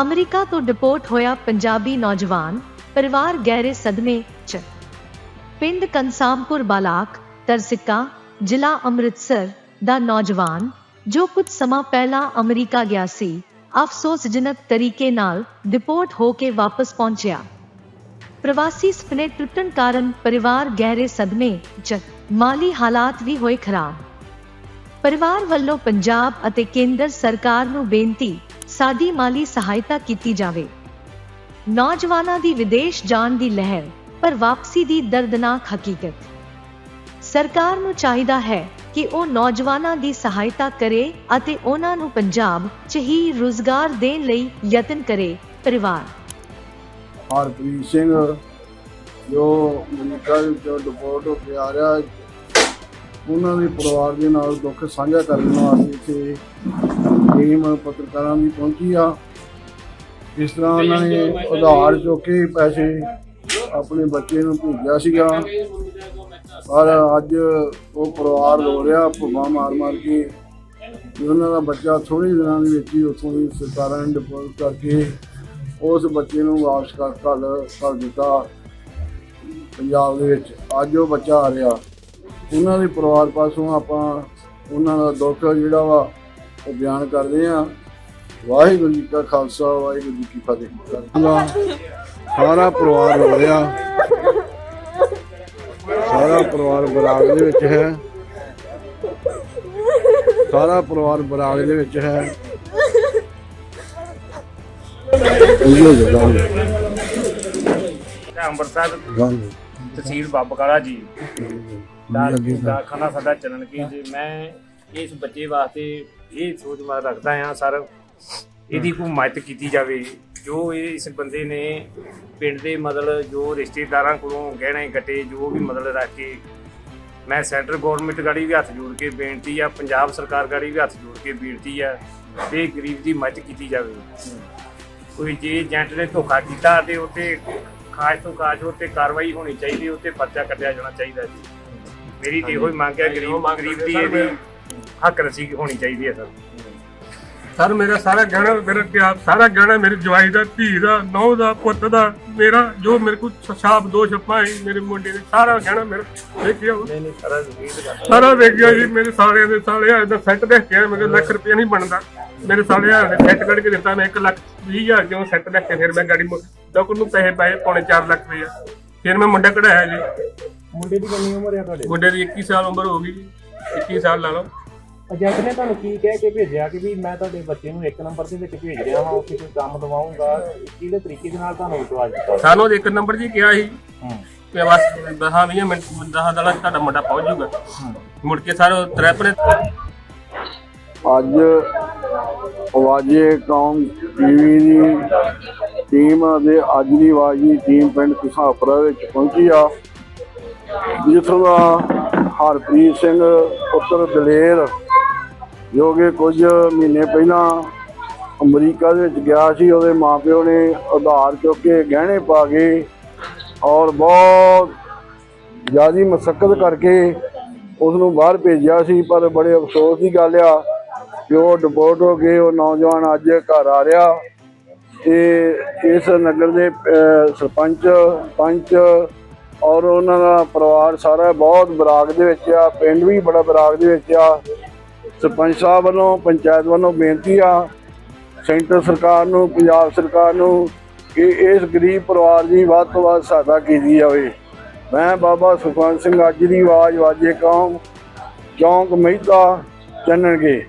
America ਤੋਂ deport ਹੋਇਆ ਪੰਜਾਬੀ ਨੌਜਵਾਨ ਪਰਿਵਾਰ ਗਹਿਰੇ ਸਦਮੇ 'ਚ। ਪਿੰਡ ਕੰਸਾਮਪੁਰ ਬਾਲਾਕ, ਤਰਸਿੱਕਾ, ਜ਼ਿਲ੍ਹਾ ਅੰਮ੍ਰਿਤਸਰ ਦਾ ਨੌਜਵਾਨ ਜੋ ਕੁਝ ਸਮਾਂ ਪਹਿਲਾਂ ਅਮਰੀਕਾ ਗਿਆ ਸੀ, ਅਫਸੋਸਜਨਕ ਤਰੀਕੇ ਨਾਲ ਡਿਪੋਰਟ ਹੋ ਕੇ ਵਾਪਸ ਪਹੁੰਚਿਆ। ਪ੍ਰਵਾਸੀ ਸੁਪਨੇ ਟੁੱਟਣ ਕਾਰਨ ਪਰਿਵਾਰ ਗਹਿਰੇ ਸਦਮੇ 'ਚ, ਮਾਲੀ ਹਾਲਾਤ ਵੀ ਹੋਏ ਖਰਾਬ। ਪਰਿਵਾਰ ਵੱਲੋਂ ਪੰਜਾਬ ਅਤੇ ਕੇਂਦਰ ਸਰਕਾਰ ਨੂੰ ਬੇਨਤੀ ਸਾਡੀ ਮਾਲੀ ਸਹਾਇਤਾ ਕੀਤੀ ਜਾਵੇ। ਨੌਜਵਾਨਾਂ ਦੀ ਵਿਦੇਸ਼ ਜਾਣ ਦੀ ਲਹਿਰ, ਪਰ ਵਾਪਸੀ ਦੀ ਦਰਦਨਾਕ ਹਕੀਕਤ। ਸਰਕਾਰ ਨੂੰ ਚਾਹੀਦਾ ਹੈ ਕਿ ਉਹ ਨੌਜਵਾਨਾਂ ਦੀ ਸਹਾਇਤਾ ਕਰੇ ਅਤੇ ਉਹਨਾਂ ਨੂੰ ਪੰਜਾਬ 'ਚ ਹੀ ਰੁਜ਼ਗਾਰ ਦੇਣ ਲਈ ਯਤਨ ਕਰੇ, ਪਰਿਵਾਰ। ਹਰਪ੍ਰੀਤ ਸਿੰਘ, ਜੋ ਅਮਰੀਕਾ ਦੇ ਵਿੱਚੋਂ ਹੋ ਕੇ ਆ ਰਿਹਾ ਉਹਨਾਂ ਦੇ ਪਰਿਵਾਰ ਦੇ ਨਾਲ ਦੁੱਖ ਸਾਂਝਾ ਕਰਨ ਵਾਸਤੇ ਇੱਥੇ ਟੀਮ ਪੱਤਰਕਾਰਾਂ ਦੀ ਪਹੁੰਚੀ ਆ। ਇਸ ਤਰ੍ਹਾਂ ਉਹਨਾਂ ਨੇ ਉਧਾਰ ਚੁੱਕ ਕੇ ਪੈਸੇ ਆਪਣੇ ਬੱਚੇ ਨੂੰ ਭੇਜਿਆ ਸੀਗਾ। ਪਰ ਅੱਜ ਉਹ ਪਰਿਵਾਰ ਰੋ ਰਿਹਾ ਭੁੱਬਾ ਮਾਰ ਮਾਰ ਕੇ ਉਹਨਾਂ ਦਾ ਬੱਚਾ ਥੋੜੇ ਦਿਨਾਂ ਦੇ ਵਿੱਚ ਹੀ ਉੱਥੋਂ ਦੀ ਸਰਕਾਰਾਂ ਨੇ ਡਿਪੋਰਟ ਕਰਕੇ ਉਸ ਬੱਚੇ ਨੂੰ ਵਾਪਸ ਕਰ ਘੱਲ ਕਰ ਦਿੱਤਾ ਪੰਜਾਬ ਦੇ ਵਿੱਚ। ਅੱਜ ਉਹ ਬੱਚਾ ਆ ਰਿਹਾ। ਉਹਨਾਂ ਦੇ ਪਰਿਵਾਰ ਪਾਸੋਂ ਆਪਾਂ ਉਹਨਾਂ ਦਾ ਦੁੱਖ ਜਿਹੜਾ ਵਾ ਉਹ ਬਿਆਨ ਕਰਦੇ ਆ ਵਾਹਿਗੁਰੂ ਜੀ ਕਾ ਖਾਲਸਾ ਵਾਹਿਗੁਰੂ ਜੀ ਕੀ ਫਤਿਹ। ਸਾਰਾ ਪਰਿਵਾਰ ਰੋ ਰਿਹਾ ਸਾਰਾ ਪਰਿਵਾਰ ਬਰਾਗ ਦੇ ਵਿੱਚ ਹੈ। ਸਾਰਾ ਪਰਿਵਾਰ ਬਰਾਗ ਦੇ ਵਿੱਚ ਹੈ। ਇਹ ਅੰਮ੍ਰਿਤਸਰ ਤਹਿਸੀਲ ਬਾਬਕਾਲਾ ਜੀ। ਦਾ ਦਾਖਾਨਾ ਸਾਡਾ ਚੱਲਣ ਕੀ ਜੇ? ਮੈਂ ਇਸ ਬੱਚੇ ਵਾਸਤੇ ਇਹ ਸੋਚ ਮੈਂ ਰੱਖਦਾ ਹਾਂ ਸਰ ਇਹਦੀ ਕੋਈ ਮਦਦ ਕੀਤੀ ਜਾਵੇ। ਜੋ ਇਸ ਬੰਦੇ ਨੇ ਪਿੰਡ ਦੇ ਮਤਲਬ ਜੋ ਰਿਸ਼ਤੇਦਾਰਾਂ ਕੋਲੋਂ ਗਹਿਣੇ ਗੱਟੇ ਜੋ ਵੀ ਮਤਲਬ ਰੱਖ ਕੇ ਮੈਂ ਸੈਂਟਰ ਗਵਰਨਮੈਂਟ ਗਾੜੀ ਵੀ ਹੱਥ ਜੋੜ ਕੇ ਬੇਨਤੀ ਆ ਪੰਜਾਬ ਸਰਕਾਰ ਗਾੜੀ ਵੀ ਹੱਥ ਜੋੜ ਕੇ ਬੇਨਤੀ ਆ ਤੇ ਗਰੀਬ ਦੀ ਮਦਦ ਕੀਤੀ ਜਾਵੇ। ਕੋਈ ਜੇ ਏਜੰਟ ਨੇ ਧੋਖਾ ਕੀਤਾ ਤੇ ਉੱਤੇ ਖਾਸ ਤੋਂ ਖਾਸ ਉੱਤੇ ਕਾਰਵਾਈ ਹੋਣੀ ਚਾਹੀਦੀ ਉੱਤੇ ਪਰਚਾ ਕੱਢਿਆ ਜਾਣਾ ਚਾਹੀਦਾ ਜੀ। ਮੇਰੀ ਤੇ ਇਹੋ ਹੀ ਮੰਗ ਹੈ ਗਰੀਬ ਗਰੀਬ ਦੀ ਇਹਦੀ ਹੱਕ ਰਸੀ ਹੋਣੀ ਚਾਹੀਦੀ ਹੈ ਸਰ। ਸਰ ਮੇਰਾ ਸਾਰਾ ਗਹਿਣਾ ਮੇਰਾ ਪਿਆਰ ਸਾਰਾ ਗਹਿਣਾ ਮੇਰੇ ਜਵਾਈ ਦਾ ਧੀ ਦਾ ਨੌ ਦਾ ਪੁੱਤ ਦਾ ਮੇਰਾ ਜੋ ਮੇਰੇ ਕੋਲ ਛਾਪ ਦੋ ਛੱਪਾਂ ਹੈ ਮੇਰੇ ਮੁੰਡੇ ਦੇ ਸਾਰਾ ਗਹਿਣਾ ਮੇਰਾ ਵੇਖਿਆ ਵਾ। ਨਹੀਂ ਨਹੀਂ ਸਾਰਾ ਜ਼ਮੀਨ ਦਾ ਸਾਰਾ ਵੇਖਿਆ ਜੀ ਮੇਰੇ ਸਾਲਿਆਂ ਦੇ ਸਾਲਿਆਂ ਦਾ ਸੈੱਟ ਦੇਖ ਕੇ ਮੇਰੇ ਲੱਖ ਰੁਪਏ ਨਹੀਂ ਬਣਦਾ। ਮੇਰੇ ਸਾਲਿਆਂ ਨੇ ਸੈੱਟ ਕੱਢ ਕੇ ਦਿੱਤਾ ਮੈਂ 1 ਲੱਖ 20 ਹਜ਼ਾਰ ਕਿਉਂ ਸੈੱਟ ਦੇਖ ਕੇ ਫਿਰ ਮੈਂ ਗਾੜੀ ਡਾਕਟਰ ਨੂੰ ਪੈਸੇ ਪਾਏ ਪੌਣੇ 4 ਲੱਖ ਰੁਪਏ ਫਿਰ ਮੈਂ ਮੁੰਡਾ ਕਢਾਇਆ ਜੀ। ਮੁੰਡੇ ਦੀ ਕਿੰਨੀ ਉਮਰ ਹੈ ਤੁਹਾਡੇ? ਮੁੰਡੇ ਦੀ 21 ਸਾਲ ਉਮਰ ਹੋ ਗਈ ਜੀ। 21 ਸਾਲ ਲਾ ਲਓ। ਏਜੰਟ ਨੇ ਤੁਹਾਨੂੰ ਕੀ ਕਹਿ ਕੇ ਭੇਜਿਆ ਕਿ ਵੀ ਮੈਂ ਤੁਹਾਡੇ ਬੱਚੇ ਨੂੰ ਇੱਕ ਨੰਬਰ ਦੇ ਵਿੱਚ ਭੇਜ ਰਿਹਾ ਹਾਂ ਉੱਥੇ ਕੋਈ ਕੰਮ ਦਵਾਉਂਗਾ। ਕਿਹਦੇ ਤਰੀਕੇ ਦੇ ਨਾਲ ਤੁਹਾਨੂੰ ਵਿਸ਼ਵਾਸ ਦਿੱਤਾ ਸਾਨੂੰ ਇੱਕ ਨੰਬਰ ਜੀ ਕਿਹਾ ਸੀ ਹੂੰ। ਕਿ ਬਸ ਦਸਾਂ ਵੀਹ ਮਿੰਟ ਦਸਾਂ ਦਲਾਂ 'ਚ ਤੁਹਾਡਾ ਮੁੰਡਾ ਪਹੁੰਚ ਜਾਊਗਾ। ਮੁੜ ਕੇ ਸਰ ਤ੍ਰੈਪੜੇ ਅੱਜ ਆਵਾਜ਼ੇ ਕੌਮ ਟੀਵੀ ਦੀ ਟੀਮ ਦੇ ਅੱਜ ਦੀ ਆਵਾਜ਼ ਦੀ ਟੀਮ ਪਿੰਡ ਕਿਸਾਪੁਰਾ ਵਿੱਚ ਪਹੁੰਚੀ ਆ। ਜਿੱਥੋਂ ਦਾ ਹਰਪ੍ਰੀਤ ਸਿੰਘ, ਪੁੱਤਰ ਦਲੇਰ, ਜੋ ਕਿ ਕੁਝ ਮਹੀਨੇ ਪਹਿਲਾਂ ਅਮਰੀਕਾ ਦੇ ਵਿੱਚ ਗਿਆ ਸੀ, ਉਹਦੇ ਮਾਪਿਓ ਨੇ ਉਧਾਰ ਚੁੱਕ ਕੇ ਗਹਿਣੇ ਪਾ ਕੇ ਔਰ ਬਹੁਤ ਜ਼ਿਆਦੀ ਮਸਕਤ ਕਰਕੇ ਉਸ ਨੂੰ ਬਾਹਰ ਭੇਜਿਆ ਸੀ, ਪਰ ਬੜੇ ਅਫਸੋਸ ਦੀ ਗੱਲ ਆ ਕਿ ਉਹ ਡਿਪੋਰਟ ਹੋ ਗਏ ਉਹ ਨੌਜਵਾਨ ਅੱਜ ਘਰ ਆ ਰਿਹਾ ਤੇ ਇਸ ਨਗਰ ਦੇ ਸਰਪੰਚ, ਪੰਚ ਔਰ ਉਹਨਾਂ ਦਾ ਪਰਿਵਾਰ ਸਾਰਾ ਬਹੁਤ ਬਰਾਗ ਦੇ ਵਿੱਚ ਆ, ਪਿੰਡ ਵੀ ਬੜਾ ਬਰਾਗ ਦੇ ਵਿੱਚ ਆ। ਸਰਪੰਚ ਸਾਹਿਬ ਵੱਲੋਂ, ਪੰਚਾਇਤ ਵੱਲੋਂ ਬੇਨਤੀ ਆ, ਸੈਂਟਰ ਸਰਕਾਰ ਨੂੰ, ਪੰਜਾਬ ਸਰਕਾਰ ਨੂੰ ਕਿ ਇਸ ਗਰੀਬ ਪਰਿਵਾਰ ਦੀ ਵੱਧ ਤੋਂ ਵੱਧ ਸਹਾਇਤਾ ਕੀਤੀ ਜਾਵੇ। ਮੈਂ ਬਾਬਾ ਸੁਖਵੰਤ ਸਿੰਘ ਅੱਜ ਦੀ ਆਵਾਜ਼ ਵਾਜੇ ਕੌਮ, ਚੌਂਕ ਮਹਿਤਾ ਚੰਨਣਗੇ।